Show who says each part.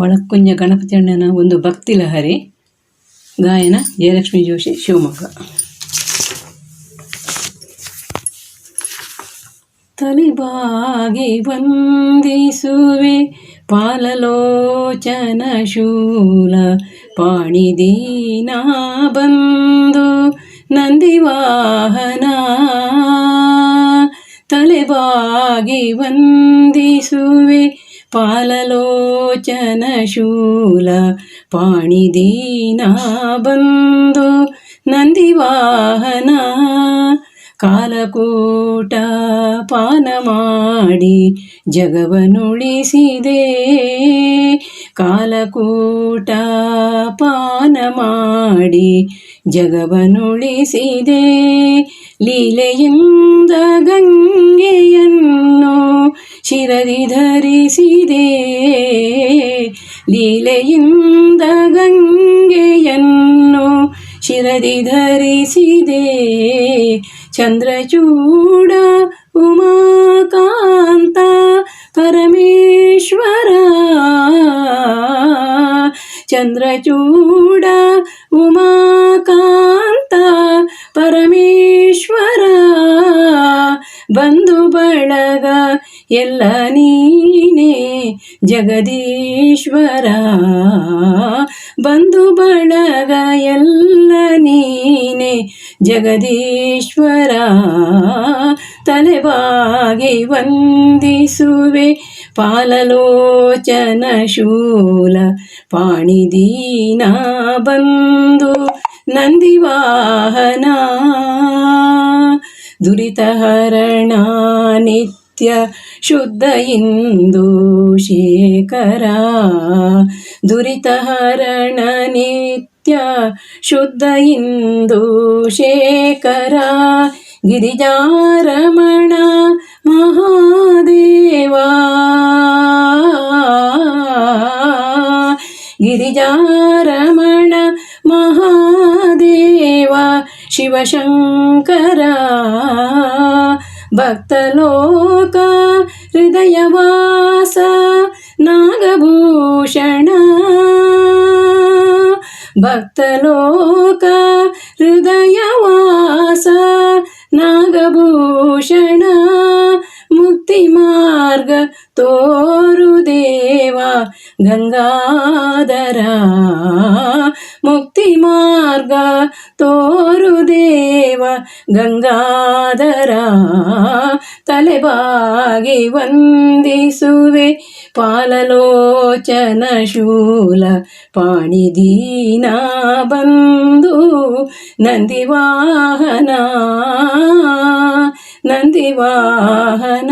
Speaker 1: ಒಳಕ್ಕುಂಜ ಗಣಪತಿ ಅಣ್ಣನ ಒಂದು ಭಕ್ತಿ ಲಹರಿ, ಗಾಯನ ಜಯಲಕ್ಷ್ಮಿ ಜೋಶಿ ಶಿವಮೊಗ್ಗ. ತಲಿಬಾಗಿ ವಂದಿಸುವೆ ಪಾಲಲೋಚನ ಶೂಲ ಪಾಣಿದೀನ ಬಂದು ನಂದಿವಾಹನ ತಲೆಬಾಗಿ ವಂದಿಸುವೆ ಪಾಲಲೋಚನ ಶೂಲ ಪಾಣಿದೀನಾ ಬಂದು ನಂದಿವಾಹನ ಕಾಲಕೂಟ ಪಾನ ಮಾಡಿ ಜಗವನುಳಿಸಿದೆ. ಕಾಲಕೂಟ ಪಾನ ಮಾಡಿ ಜಗವನುಳಿಸಿದೆ. ಲೀಲೆಯಿಂದ ಗಂಗೆಯನ್ನು ಶಿರದಿ ಧರಿಸಿದೆ. ಲೀಲೆಯಿಂದ ಗಂಗೆಯನ್ನು ಶಿರದಿ ಧರಿಸಿದೆ. ಚಂದ್ರಚೂಡ ಉಮಾಕಾಂತ ಪರಮೇಶ್ವರ ಚಂದ್ರಚೂಡ ಬಂಧು ಬಳಗ, ಎಲ್ಲ ನೀನೇ ಜಗದೀಶ್ವರ. ಬಂಧು ಬಳಗ, ಎಲ್ಲ ನೀನೇ ಜಗದೀಶ್ವರ. ತಲೆಬಾಗಿ ವಂದಿಸುವೆ ಪಾಲಲೋಚನ ಶೂಲ ಪಾಣಿದೀನ ಬಂದು ನಂದಿವಾಹನ दुरितहरणा नित्य शुद्ध इन्दुशेखरा दुरितहरण नित्य शुद्ध इन्दुशेखरा गिरिजारमण महादेवा गिरिजारमण महा ಶಿವಶಂಕರ ಭಕ್ತಲೋಕ ಹೃದಯವಾಸ ನಾಗಭೂಷಣ ಭಕ್ತಲೋಕ ಹೃದಯವಾಸ ನಾಗಭೂಷಣ ಮುಕ್ತಿ ಮಾರ್ಗ ತೋರು ದೇವ ಗಂಗಾಧರ ಮುಕ್ತಿ ಮಾರ್ಗ ತೋರು ದೇವ ಗಂಗಾಧರ. ತಲೆಬಾಗಿ ವಂದಿಸುವೆ ಪಾಲಲೋಚನ ಶೂಲ ಪಾಣಿದೀನ ಬಂದು ನಂದಿವಾಹನ ನಂದಿವಾಹನ